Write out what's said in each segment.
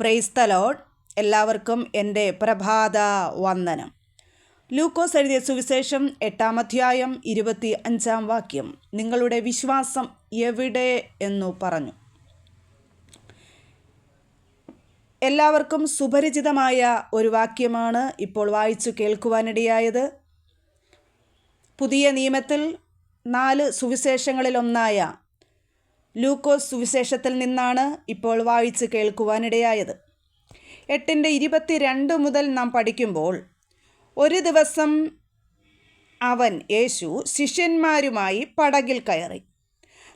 Price തലോഡ് എല്ലാവർക്കും എന്റെ പ്രഭാത വന്ദനം. ലൂക്കോസ് എഴുതിയ സുവിശേഷം എട്ടാം അധ്യായം ഇരുപത്തി അഞ്ചാം വാക്യം. നിങ്ങളുടെ വിശ്വാസം എവിടെ എന്നു പറഞ്ഞു. എല്ലാവർക്കും സുപരിചിതമായ ഒരു വാക്യമാണ് ഇപ്പോൾ വായിച്ചു കേൾക്കുവാനിടയായത്. പുതിയ നിയമത്തിൽ നാല് സുവിശേഷങ്ങളിലൊന്നായ ലൂക്കോസ് സുവിശേഷത്തിൽ നിന്നാണ് ഇപ്പോൾ വായിച്ച് കേൾക്കുവാനിടയായത്. എട്ടിന്റെ ഇരുപത്തിരണ്ട് മുതൽ നാം പഠിക്കുമ്പോൾ ഒരു ദിവസം അവൻ യേശു ശിഷ്യന്മാരുമായി പടകിൽ കയറി.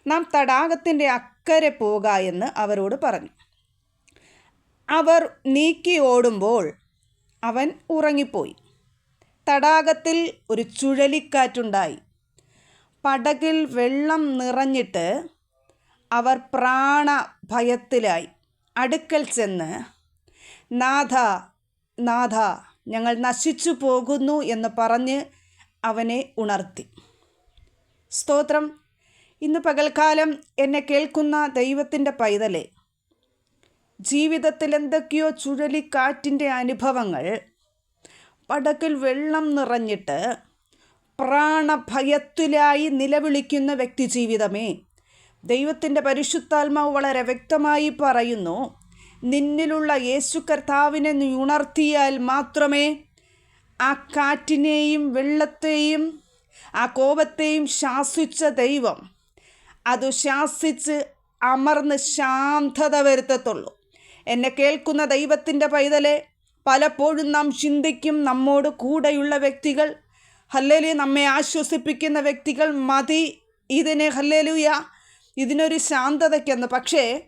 നാം തടാകത്തിന്റെ അക്കരെ പോക എന്ന് അവരോട് പറഞ്ഞു. അവർ നീക്കി ഓടുമ്പോൾ അവൻ ഉറങ്ങിപ്പോയി. തടാകത്തിൽ ഒരു ചുഴലിക്കാറ്റുണ്ടായി. പടകിൽ വെള്ളം നിറഞ്ഞിട്ട് അവർ പ്രാണഭയത്തിലായി. അടുക്കൽ ചെന്ന് നാഥ നാഥ ഞങ്ങൾ നശിച്ചു പോകുന്നു എന്ന് പറഞ്ഞ് അവനെ ഉണർത്തി. സ്തോത്രം. ഇന്ന് പകൽക്കാലം എന്നെ കേൾക്കുന്ന ദൈവത്തിന്റെ പൈതലെ. ജീവിതത്തിൽ എന്തൊക്കെയോ ചുഴലിക്കാറ്റിന്റെ അനുഭവങ്ങൾ. പടക്കിൽ വെള്ളം നിറഞ്ഞിട്ട് പ്രാണഭയത്തിലായി നിലവിളിക്കുന്ന വ്യക്തി ജീവിതമേ ദൈവത്തിന്റെ പരിശുദ്ധാത്മാവ് വളരെ വ്യക്തമായി പറയുന്നു നിന്നിലുള്ള യേശു കർത്താവിനെ നീ ഉണർത്തിയാൽ മാത്രമേ ആ കാറ്റിനെയും വെള്ളത്തെയും ആ കോപത്തെയും ശാസിച്ച ദൈവം അത് ശാസിച്ച് അമർന്ന് ശാന്തത വരുത്തത്തുള്ളൂ. എന്നെ കേൾക്കുന്ന ദൈവത്തിന്റെ പൈതലെ പലപ്പോഴും നാം ചിന്തിക്കും നമ്മോട് കൂടെയുള്ള വ്യക്തികൾ ഹല്ലേലു നമ്മെ ആശ്വസിപ്പിക്കുന്ന വ്യക്തികൾ മതി ഇതിനെ ഹല്ലേലുയ ഇതിനൊരു ശാന്തതയ്ക്കെന്ന്. പക്ഷേ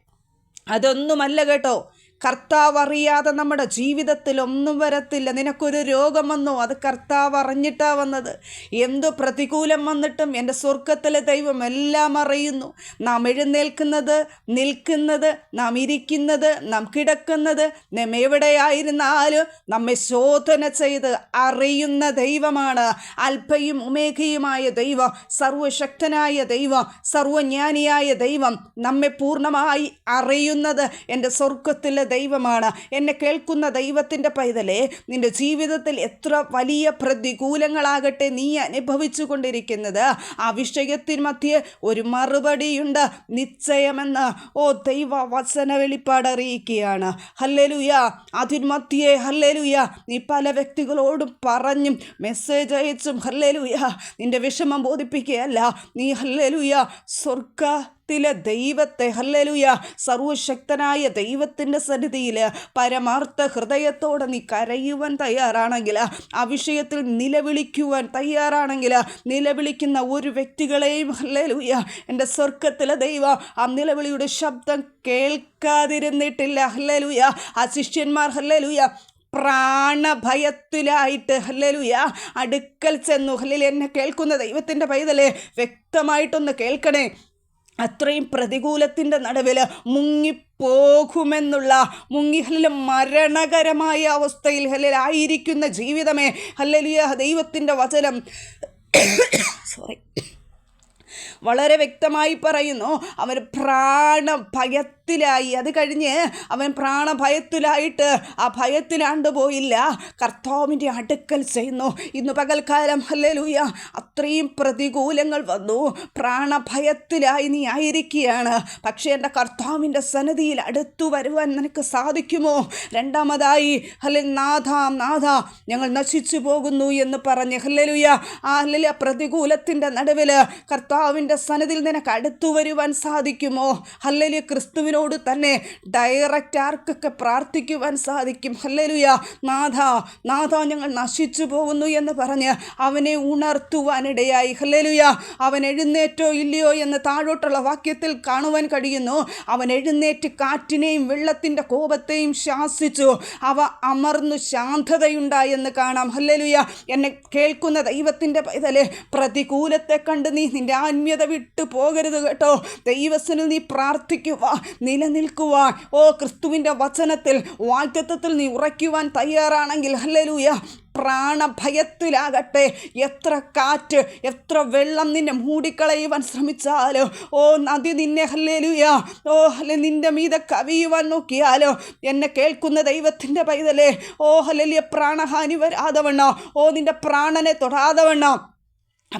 അതൊന്നുമല്ല കേട്ടോ. കർത്താവ് അറിയാതെ നമ്മുടെ ജീവിതത്തിൽ ഒന്നും വരത്തില്ല. നിനക്കൊരു രോഗം വന്നോ? അത് കർത്താവ് അറിഞ്ഞിട്ടാ വന്നത്. എന്തു പ്രതികൂലം വന്നിട്ടും എന്റെ സ്വർഗത്തിലെ ദൈവം എല്ലാം അറിയുന്നു. നാം എഴുന്നേൽക്കുന്നത് നിൽക്കുന്നത് നാം ഇരിക്കുന്നത് നാം കിടക്കുന്നത് നാം എവിടെയായിരുന്നാലും നമ്മെ ശോധന ചെയ്ത് അറിയുന്ന ദൈവമാണ്. അല്പയും ഉമേഘയുമായ ദൈവം സർവശക്തനായ ദൈവം സർവജ്ഞാനിയായ ദൈവം നമ്മെ പൂർണമായി അറിയുന്നത് എന്റെ സ്വർഗത്തിലെ ദൈവമാണ്. എന്നെ കേൾക്കുന്ന ദൈവത്തിന്റെ പൈതലെ നിന്റെ ജീവിതത്തിൽ എത്ര വലിയ പ്രതികൂലങ്ങളാകട്ടെ നീ അനുഭവിച്ചു കൊണ്ടിരിക്കുന്നത് ആ വിഷയത്തിന് മധ്യേ ഒരു മറുപടിയുണ്ട്. നിശ്ചയമെന്ന് ഓ ദൈവ വചന വെളിപ്പാട് അറിയിക്കുകയാണ്. ഹല്ലലുയ. അതിന് മധ്യേ ഹല്ലേലുയ. നീ പല വ്യക്തികളോടും പറഞ്ഞും മെസ്സേജ് അയച്ചും. ഹല്ലലുയ. നിന്റെ വിഷമം ബോധിപ്പിക്കുകയല്ല. നീ ഹല്ലലുയ സ്വർഗ ത്തിലെ ദൈവത്തെ ഹല്ലലുയ. സർവശക്തനായ ദൈവത്തിന്റെ സന്നിധിയിൽ പരമാർത്ഥ ഹൃദയത്തോടെ നീ കരയുവാൻ തയ്യാറാണെങ്കിൽ ആ വിഷയത്തിൽ നിലവിളിക്കുവാൻ തയ്യാറാണെങ്കിൽ നിലവിളിക്കുന്ന ഒരു വ്യക്തികളെയും ഹല്ലലുയ എന്റെ സ്വർഗത്തിലെ ദൈവം ആ നിലവിളിയുടെ ശബ്ദം കേൾക്കാതിരുന്നിട്ടില്ല ഹല്ലലുയ. ആ ശിഷ്യന്മാർ ഹല്ലലുയ പ്രാണഭയത്തിലായിട്ട് ഹല്ലലുയ അടുക്കൽ ചെന്നു. ഹല്ലേലു എന്നെ കേൾക്കുന്ന ദൈവത്തിന്റെ പൈതലെ വ്യക്തമായിട്ടൊന്ന് കേൾക്കണേ. അത്രയും പ്രതികൂലത്തിന്റെ നടുവിൽ മുങ്ങി മുങ്ങിഹലിൽ മരണകരമായ അവസ്ഥയിൽ ഹലിലായിരിക്കുന്ന ജീവിതമേ. ഹല്ലലിയ ദൈവത്തിന്റെ വചനം. സോറി വളരെ വ്യക്തമായി പറയുന്നു അവൻ പ്രാണഭയത്തിലായി. അത് കഴിഞ്ഞ് അവൻ പ്രാണഭയത്തിലായിട്ട് ആ ഭയത്തിലാണ്ട് പോയില്ല. കർത്താവിന്റെ അടുക്കൽ ചെയ്യുന്നു ഇന്ന് പകൽക്കാലം ഹല്ലേലൂയ അത്രയും പ്രതികൂലങ്ങൾ വന്നു. പ്രാണഭയത്തിലായി നീ ആയിരിക്കുകയാണ്. പക്ഷേ എന്റെ കർത്താവിന്റെ സന്നിധിയിൽ അടുത്തു വരുവാൻ നിനക്ക് സാധിക്കുമോ? രണ്ടാമതായി ഹല്ലെ നാഥ നാഥ ഞങ്ങൾ നശിച്ചു പോകുന്നു എന്ന് പറഞ്ഞ് ഹല്ലലുയ ആ ഹല്ലേലൂയ പ്രതികൂലത്തിന്റെ നടുവിൽ കർത്താവിന്റെ സന്നദ്ധിയിൽ നിനക്ക് അടുത്തു വരുവാൻ സാധിക്കുമോ? ഹല്ലലിയ. ക്രിസ്തുവിനോട് തന്നെ ഡയറക്റ്റ് ആർക്കൊക്കെ പ്രാർത്ഥിക്കുവാൻ സാധിക്കും. ഹല്ലലുയ. നാഥ നാഥ ഞങ്ങൾ നശിച്ചു പോകുന്നു എന്ന് പറഞ്ഞ് അവനെ ഉണർത്തുവാനിടയായി. ഹല്ലലുയ. അവൻ എഴുന്നേറ്റോ ഇല്ലയോ എന്ന് താഴോട്ടുള്ള വാക്യത്തിൽ കാണുവാൻ കഴിയുന്നു. അവൻ എഴുന്നേറ്റ് കാറ്റിനെയും വെള്ളത്തിന്റെ കോപത്തെയും ശാസിച്ചു. അവ അമർന്നു ശാന്തതയുണ്ടായെന്ന് കാണാം. ഹല്ലലുയ. എന്നെ കേൾക്കുന്ന ദൈവത്തിന്റെ പൈതലെ പ്രതികൂലത്തെ കണ്ട് നീ നിന്റെ രമ്യത വിട്ടു പോകരുത് കേട്ടോ. ദൈവസ്സിന് നീ പ്രാർത്ഥിക്കുക നിലനിൽക്കുവാൻ ഓ ക്രിസ്തുവിന്റെ വചനത്തിൽ വാക്യത്വത്തിൽ നീ ഉറയ്ക്കുവാൻ തയ്യാറാണെങ്കിൽ ഹല്ലേലൂയ പ്രാണഭയത്തിലാകട്ടെ. എത്ര കാറ്റ് എത്ര വെള്ളം നിന്നെ മൂടിക്കളയുവാൻ ശ്രമിച്ചാലോ? ഓ നദി നിന്നെ ഹല്ലേലൂയ. ഓ അല്ലെ നിന്റെ മീതെ കവിയുവാൻ നോക്കിയാലോ? എന്നെ കേൾക്കുന്ന ദൈവത്തിന്റെ പൈതലേ. ഓ ഹല്ലേലിയ പ്രാണഹാനി വരാതെ ഓ നിന്റെ പ്രാണനെ തൊടാതെ വണ്ണം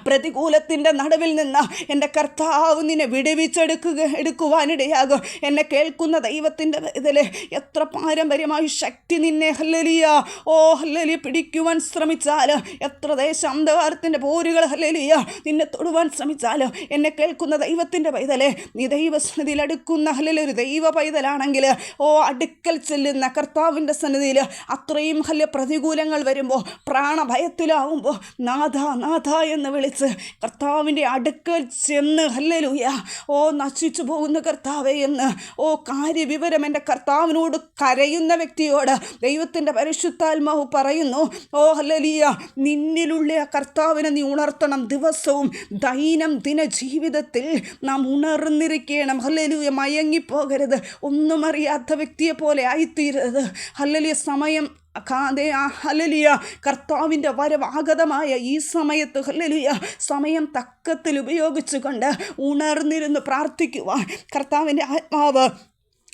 പ്രതികൂലത്തിന്റെ നടുവിൽ നിന്ന് എന്റെ കർത്താവ് നിന്നെ വിടുവിച്ചെടുക്കുക എടുക്കുവാനിടയാകും. എന്നെ കേൾക്കുന്ന ദൈവത്തിന്റെ ഇതിൽ എത്ര പാരമ്പര്യമായി ശക്തി നിന്നെ ഹല്ലലിയ. ഓ ഹല്ലലിയ പിടിക്കുവാൻ ശ്രമിച്ചാൽ എത്ര ദേശാന്തകാരത്തിന്റെ പോരുകൾ ഹല്ലലിയ നിന്നെ തൊടുവാൻ ശ്രമിച്ചാൽ എന്നെ കേൾക്കുന്ന ദൈവത്തിന്റെ പൈതലെ നീ ദൈവസന്നിധിയിൽ അടുക്കുന്ന ഹല്ലലി ഒരു ദൈവ പൈതലാണെങ്കിൽ ഓ അടുക്കൽ ചെല്ലുന്ന കർത്താവിന്റെ സന്നിധിയിൽ അത്രയും ഹല്യ പ്രതികൂലങ്ങൾ വരുമ്പോൾ പ്രാണഭയത്തിലാവുമ്പോൾ നാഥ നാഥ എന്ന് വിളിച്ച് കർത്താവിന്റെ അടുക്കൽ ചെന്ന് ഹല്ലലൂയ. ഓ നശിച്ചു പോകുന്ന കർത്താവേ എന്ന്. ഓ കാര്യവിവരം എന്റെ കർത്താവിനോട് കരയുന്ന വ്യക്തിയോട് ദൈവത്തിന്റെ പരിശുദ്ധാത്മാവ് പറയുന്നു. ഓ ഹല്ലലിയ. നിന്നിലുള്ള ആ കർത്താവിനെ നീ ഉണർത്തണം. ദിവസവും ദൈനം ദിന ജീവിതത്തിൽ നാം ഉണർന്നിരിക്കണം. ഹല്ലലൂയ മയങ്ങിപ്പോകരുത്. ഒന്നും അറിയാത്ത വ്യക്തിയെ പോലെ ആയിത്തീരരുത്. ഹല്ലലിയ സമയം കാതെ ആ ഹലലിയ കർത്താവിന്റെ വരവാഗതമായ ഈ സമയത്ത് ഹലലിയ സമയം തക്കത്തിൽ ഉപയോഗിച്ചുകൊണ്ട് ഉണർന്നിരുന്ന് പ്രാർത്ഥിക്കുവാൻ കർത്താവിന്റെ ആത്മാവ്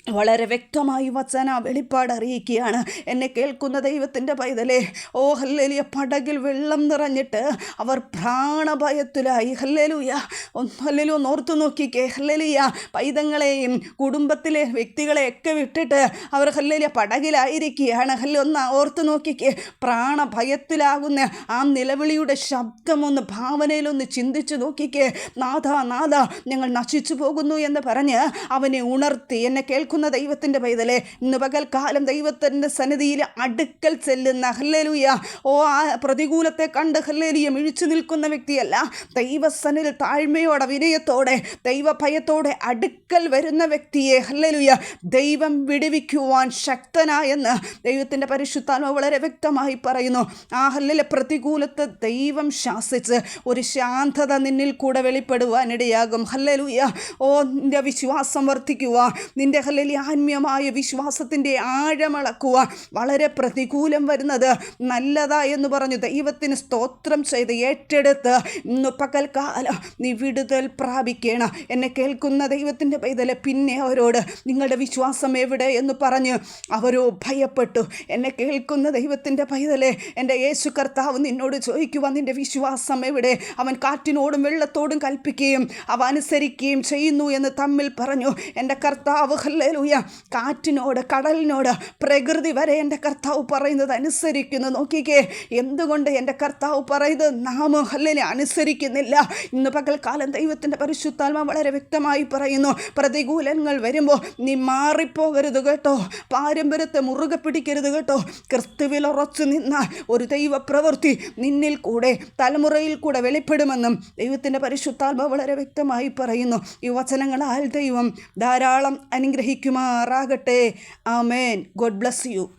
വളരെ വ്യക്തമായി വചന വെളിപ്പാട് അറിയിക്കുകയാണ്. എന്നെ കേൾക്കുന്ന ദൈവത്തിന്റെ പൈതലെ ഓ ഹല്ലേലിയ പടകിൽ വെള്ളം നിറഞ്ഞിട്ട് അവർ പ്രാണഭയത്തിലായി. ഹല്ലേലൂയ ഹല്ലേലു ഓർത്തു നോക്കിക്കേ. ഹല്ലേലിയ പൈതങ്ങളെയും കുടുംബത്തിലെ വ്യക്തികളെയൊക്കെ വിട്ടിട്ട് അവർ ഹല്ലേലിയ പടകിലായിരിക്കുകയാണ്. ഹല്ല ഒന്ന് ഓർത്തു നോക്കിക്കേ. പ്രാണഭയത്തിലാകുന്ന ആ നിലവിളിയുടെ ശബ്ദമൊന്ന് ഭാവനയിലൊന്ന് ചിന്തിച്ചു നോക്കിക്കേ. നാഥ നാഥ ഞങ്ങൾ നശിച്ചു പോകുന്നു എന്ന് പറഞ്ഞ് അവനെ ഉണർത്തി. എന്നെ കേൾക്കുന്ന ദൈവത്തിന്റെ പൈതലെ ഇന്ന് പകൽക്കാലം ദൈവത്തിന്റെ സന്നിധിയിൽ അടുക്കൽ ചെല്ലുന്ന ഹല്ലേലൂയ. ഓ ആ പ്രതികൂലത്തെ കണ്ട് ഹല്ലേലൂയ മിഴിച്ചു നിൽക്കുന്ന വ്യക്തിയല്ല ദൈവസന്നിധിയിൽ താഴ്മയോടെ വിനയത്തോടെ ദൈവഭയത്തോടെ അടുക്കൽ വരുന്ന വ്യക്തിയെ ഹല്ലേലൂയ. ദൈവം വിടുവിക്കുവാൻ ശക്തനായെന്ന് ദൈവത്തിന്റെ പരിശുദ്ധാത്മ വളരെ വ്യക്തമായി പറയുന്നു. ആ ഹല്ലിലെ പ്രതികൂലത്തെ ദൈവം ശാസിച്ച് ഒരു ശാന്തത നിന്നിൽ കൂടെ വെളിപ്പെടുവാനിടയാകും. ഹല്ലേലൂയ. ഓ നിന്റെ വിശ്വാസം വർദ്ധിക്കുക നിന്റെ ഹല്ലേലി ആത്മീയമായ വിശ്വാസത്തിന്റെ ആഴമളക്കുക വളരെ പ്രതികൂലം വരുന്നത് നല്ലതാ എന്ന് പറഞ്ഞു ദൈവത്തിന് സ്തോത്രം ചെയ്ത് ഏറ്റെടുത്ത് ഇന്ന് പകൽക്കാലം നീ വിടുതൽ പ്രാപിക്കണം. എന്നെ കേൾക്കുന്ന ദൈവത്തിന്റെ പൈതലെ പിന്നെ അവരോട് നിങ്ങളുടെ വിശ്വാസം എവിടെ എന്ന് പറഞ്ഞ് അവരോ ഭയപ്പെട്ടു. എന്നെ കേൾക്കുന്ന ദൈവത്തിന്റെ പൈതലെ എന്റെ യേശു കർത്താവ് നിന്നോട് ചോദിക്കുക നിന്റെ വിശ്വാസം എവിടെ? അവൻ കാറ്റിനോടും വെള്ളത്തോടും കൽപ്പിക്കുകയും അവ അനുസരിക്കുകയും ചെയ്യുന്നു എന്ന് തമ്മിൽ പറഞ്ഞു. എന്റെ കർത്താവ് ഹല്ലേലൂയ. കാറ്റിനോട് കടലിനോട് പ്രകൃതി വരെ എന്റെ കർത്താവ് പറയുന്നത് അനുസരിക്കുന്നു. നോക്കിക്കേ എന്തുകൊണ്ട് എന്റെ കർത്താവ് പറയുന്നത് നാം ഹല്ലിനെ അനുസരിക്കുന്നില്ല? ഇന്ന് പകൽക്കാലം ദൈവത്തിന്റെ പരിശുദ്ധാത്മ വളരെ വ്യക്തമായി പറയുന്നു. പ്രതികൂലങ്ങൾ വരുമ്പോൾ നീ മാറിപ്പോകരുത് കേട്ടോ. പാരമ്പര്യത്തെ മുറുകെ പിടിക്കരുത് കേട്ടോ. ക്രിസ്തുവിൽ ഉറച്ചു നിന്നാൽ ഒരു ദൈവ പ്രവൃത്തി നിന്നിൽ കൂടെ തലമുറയിൽ കൂടെ വെളിപ്പെടുമെന്നും ദൈവത്തിന്റെ പരിശുദ്ധാത്മ വളരെ വ്യക്തമായി പറയുന്നു. ഈ വചനങ്ങളാൽ ദൈവം ധാരാളം അനുഗ്രഹിക്കുമാറാകട്ടെ. ആമേൻ. God bless you.